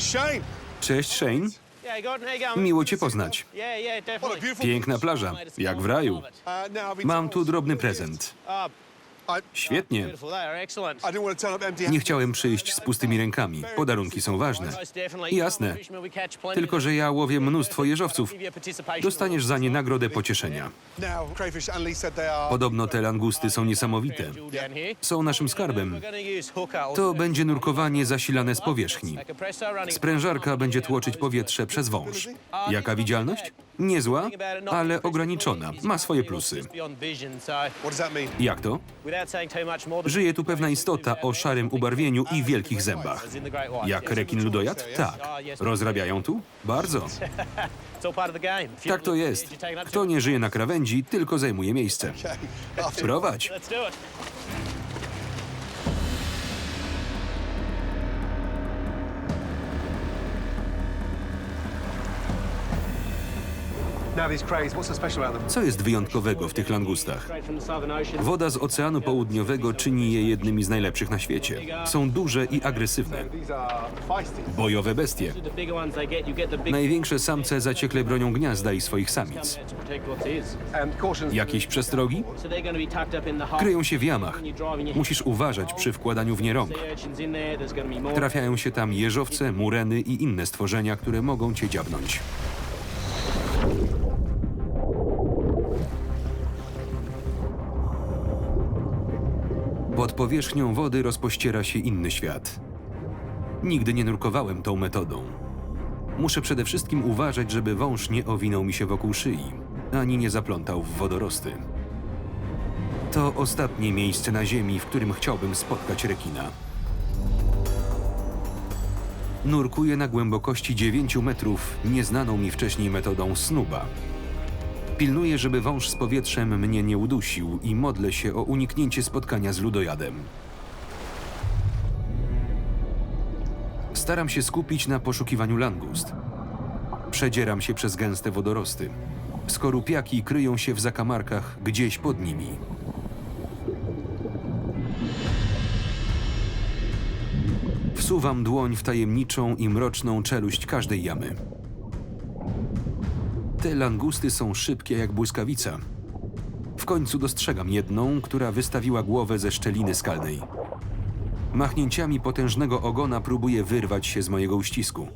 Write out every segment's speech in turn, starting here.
Shane. Cześć Shane. Miło cię poznać. Piękna plaża, jak w raju. Uh, Mam tu drobny prezent. Świetnie. Nie chciałem przyjść z pustymi rękami. Podarunki są ważne. Jasne. Tylko, że ja łowię mnóstwo jeżowców. Dostaniesz za nie nagrodę pocieszenia. Podobno te langusty są niesamowite. Są naszym skarbem. To będzie nurkowanie zasilane z powierzchni. Sprężarka będzie tłoczyć powietrze przez wąż. Jaka widzialność? Niezła, ale ograniczona. Ma swoje plusy. Jak to? Żyje tu pewna istota o szarym ubarwieniu i wielkich zębach. Jak rekin ludojad? Tak. Rozrabiają tu? Bardzo. Tak to jest. Kto nie żyje na krawędzi, tylko zajmuje miejsce. Prowadź. Co jest wyjątkowego w tych langustach? Straight from the Southern Ocean. Woda z Oceanu Południowego czyni je jednymi z najlepszych na świecie. Są duże i agresywne. Bojowe bestie. Największe samce zaciekle bronią gniazda i swoich samic. Jakieś przestrogi? Kryją się w jamach. Musisz uważać przy wkładaniu w nie rąk. Trafiają się tam jeżowce, mureny i inne stworzenia, które mogą cię dziabnąć. Pod powierzchnią wody rozpościera się inny świat. Nigdy nie nurkowałem tą metodą. Muszę przede wszystkim uważać, żeby wąż nie owinął mi się wokół szyi, ani nie zaplątał w wodorosty. To ostatnie miejsce na Ziemi, w którym chciałbym spotkać rekina. Nurkuję na głębokości 9 metrów nieznaną mi wcześniej metodą snuba. Pilnuję, żeby wąż z powietrzem mnie nie udusił i modlę się o uniknięcie spotkania z ludojadem. Staram się skupić na poszukiwaniu langust. Przedzieram się przez gęste wodorosty. Skorupiaki kryją się w zakamarkach gdzieś pod nimi. Wsuwam dłoń w tajemniczą i mroczną czeluść każdej jamy. Te langusty są szybkie jak błyskawica. W końcu dostrzegam jedną, która wystawiła głowę ze szczeliny skalnej. Machnięciami potężnego ogona próbuje wyrwać się z mojego uścisku.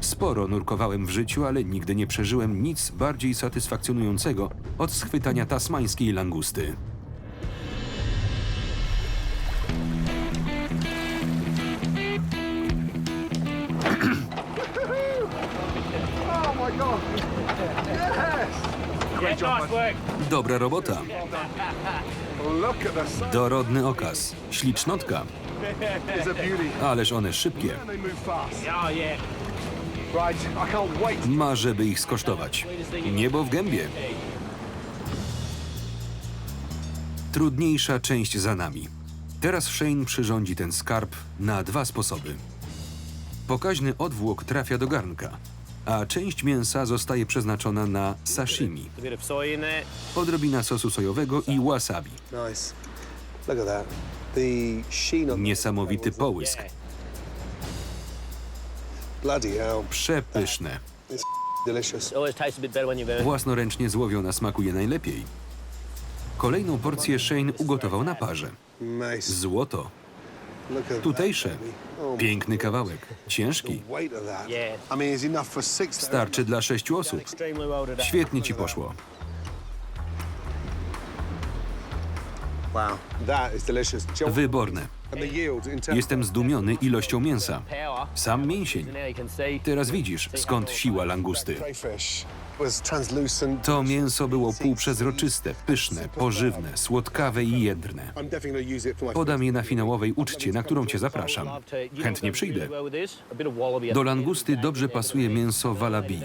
Sporo nurkowałem w życiu, ale nigdy nie przeżyłem nic bardziej satysfakcjonującego od schwytania tasmańskiej langusty. Dobra robota. Dorodny okaz. Ślicznotka. Ależ one szybkie. And they move fast. Oh, yeah. Right. I can't wait. Marzę, by ich skosztować. Niebo w gębie. Trudniejsza część za nami. Teraz Shane przyrządzi ten skarb na dwa sposoby. Pokaźny odwłok trafia do garnka, a część mięsa zostaje przeznaczona na sashimi. A bit of soy in there. Odrobina sosu sojowego i wasabi. Nice. Look at that. The sheen on Niesamowity połysk. Yeah. bloody hell. Przepyszne. Delicious. It always tastes a bit better when you burn. Własnoręcznie złowiona smakuje najlepiej. Kolejną porcję Shane ugotował na parze. Nice. Złoto. Tutejsze. Piękny kawałek. Ciężki. Starczy dla sześciu osób. Świetnie ci poszło. Wow. That is delicious. Joe, Wyborne. Jestem zdumiony ilością mięsa. Sam mięsień. Teraz widzisz, skąd siła langusty. To mięso było półprzezroczyste, pyszne, pożywne, słodkawe i my Podam je na finałowej uczcie, na którą cię zapraszam. Chętnie przyjdę. Do langusty dobrze pasuje mięso walabi.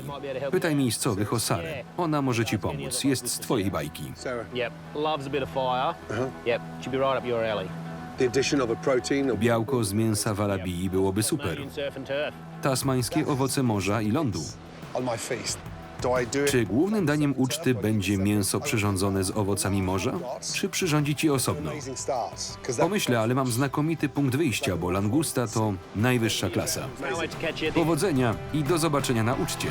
Pytaj miejscowych o Sarę. Ona może ci pomóc. Jest z twojej bajki. Yep. Loves a bit of fire. Yep. Should be right up your alley. The addition of a protein. Of, Białko z mięsa walabi byłoby super. Tasmańskie owoce morza i lądu. Czy głównym daniem uczty będzie mięso przyrządzone z owocami morza, czy przyrządzić je osobno? Pomyślę, ale mam znakomity punkt wyjścia, bo langusta to najwyższa klasa. Powodzenia i do zobaczenia na uczcie.